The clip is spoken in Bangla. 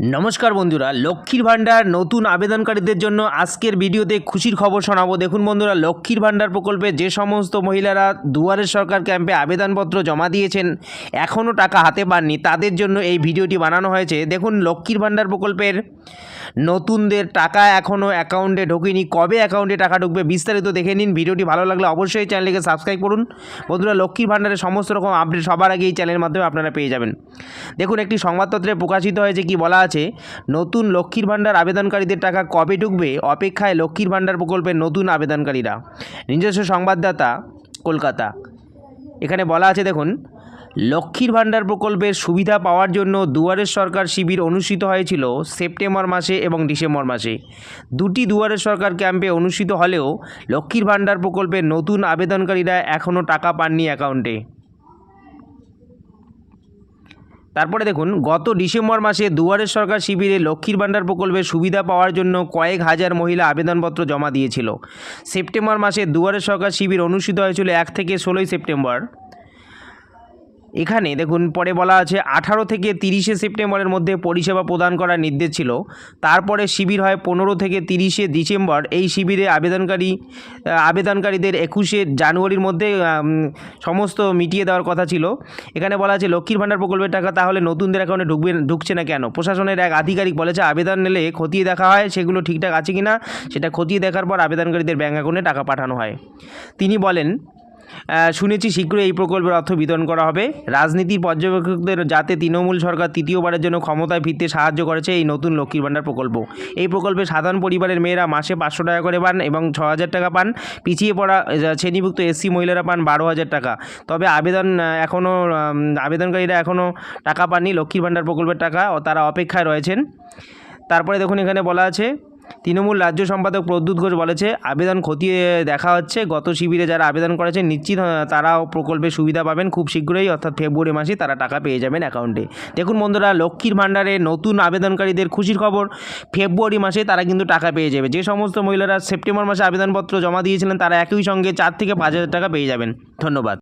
নমস্কার বন্ধুরা, লক্ষ্মীর ভাণ্ডার নতুন আবেদনকারীদের জন্য আজকের ভিডিওতে খুশির খবর শোনাবো। দেখুন বন্ধুরা, লক্ষ্মীর ভাণ্ডার প্রকল্পে যে সমস্ত মহিলারা দুয়ারের সরকার ক্যাম্পে আবেদনপত্র জমা দিয়েছেন এখনও টাকা হাতে পাননি, তাদের জন্য এই ভিডিওটি বানানো হয়েছে। দেখুন, লক্ষ্মীর ভাণ্ডার প্রকল্পের নতুনদের টাকা এখনও অ্যাকাউন্টে ঢোকেনি। কবে অ্যাকাউন্টে টাকা ঢুকবে বিস্তারিত দেখে নিন। ভিডিওটি ভালো লাগলে অবশ্যই চ্যানেলটিকে সাবস্ক্রাইব করুন। বন্ধুরা, লক্ষ্মীর ভাণ্ডারের সমস্ত রকম আপডেট সবার আগে এই চ্যানেলের মাধ্যমে আপনারা পেয়ে যাবেন। দেখুন, একটি সংবাদপত্রে প্রকাশিত হয়েছে কি বলা আছে, নতুন লক্ষ্মীর ভাণ্ডার আবেদনকারীদের টাকা কবে ঢুকবে? অপেক্ষায় লক্ষ্মীর ভাণ্ডার প্রকল্পের নতুন আবেদনকারীরা। নিজস্ব সংবাদদাতা, কলকাতা। এখানে বলা আছে, দেখুন, লক্ষ্মীর ভাণ্ডার প্রকল্পের সুবিধা পাওয়ার জন্য দুয়ারের সরকার শিবির অনুষ্ঠিত হয়েছিল সেপ্টেম্বর মাসে এবং ডিসেম্বর মাসে। দুটি দুয়ারের সরকার ক্যাম্পে অনুষ্ঠিত হলেও লক্ষ্মীর ভাণ্ডার প্রকল্পের নতুন আবেদনকারীরা এখনও টাকা পাননি অ্যাকাউন্টে। তারপরে দেখুন, গত ডিসেম্বর মাসে দুয়ারের সরকার শিবিরে লক্ষ্মীর ভাণ্ডার প্রকল্পের সুবিধা পাওয়ার জন্য কয়েক হাজার মহিলা আবেদনপত্র জমা দিয়েছিল। সেপ্টেম্বর মাসে দুয়ারের সরকার শিবির অনুষ্ঠিত হয়েছিল এক থেকে ষোলোই সেপ্টেম্বর। এখানে দেখুন, পরে বলা আছে, আঠারো থেকে তিরিশে সেপ্টেম্বরের মধ্যে পরিষেবা প্রদান করার নির্দেশ ছিল। তারপরে শিবির হয় পনেরো থেকে তিরিশে ডিসেম্বর। এই শিবিরে আবেদনকারী আবেদনকারীদের একুশে জানুয়ারির মধ্যে সমস্ত মিটিয়ে দেওয়ার কথা ছিল। এখানে বলা আছে, লক্ষ্মীর ভাণ্ডার প্রকল্পের টাকা তাহলে নতুনদের অ্যাকাউন্টে ঢুকবে, ঢুকছে না কেন? প্রশাসনের এক আধিকারিক বলেছে, আবেদন নিলে খতিয়ে দেখা হয় সেগুলো ঠিকঠাক আছে কি না সেটা খতিয়ে দেখার পর আবেদনকারীদের ব্যাঙ্ক অ্যাকাউন্টে টাকা পাঠানো হয়। তিনি বলেন শুনেছি শীঘ্রই এই প্রকল্পের অর্থ বিতরণ করা হবে। রাজনীতির পর্যবেক্ষকদের যাতে তৃণমূল সরকার তৃতীয়বারের জন্য ক্ষমতায় ফিরতে সাহায্য করেছে এই নতুন লক্ষ্মীর ভাণ্ডার প্রকল্প। এই প্রকল্পে সাধারণ পরিবারের মেয়েরা মাসে পাঁচশো টাকা করে পান এবং ছ হাজার টাকা পান। পিছিয়ে পড়া শ্রেণীভুক্ত এসসি মহিলারা পান বারো হাজার টাকা। তবে আবেদন এখনও আবেদনকারীরা এখনও টাকা পাননি লক্ষ্মীর ভাণ্ডার প্রকল্পের টাকা, ও তারা অপেক্ষায় রয়েছেন। তারপরে দেখুন এখানে বলা আছে তৃণমূল রাজ্য সম্পাদক প্রদ্যুৎ ঘোষ বলেছে, আবেদন খতিয়ে দেখা হচ্ছে। গত শিবিরে যারা আবেদন করেছেন নিশ্চিত তারাও প্রকল্পের সুবিধা পাবেন খুব শীঘ্রই, অর্থাৎ ফেব্রুয়ারি মাসে তারা টাকা পেয়ে যাবেন অ্যাকাউন্টে। দেখুন বন্ধুরা, লক্ষ্মীর ভাণ্ডারে নতুন আবেদনকারীদের খুশির খবর, ফেব্রুয়ারি মাসে তারা কিন্তু টাকা পেয়ে যাবে। যে সমস্ত মহিলারা সেপ্টেম্বর মাসে আবেদনপত্র জমা দিয়েছিলেন, তারা একই সঙ্গে চার থেকে পাঁচ হাজার টাকা পেয়ে যাবেন। ধন্যবাদ।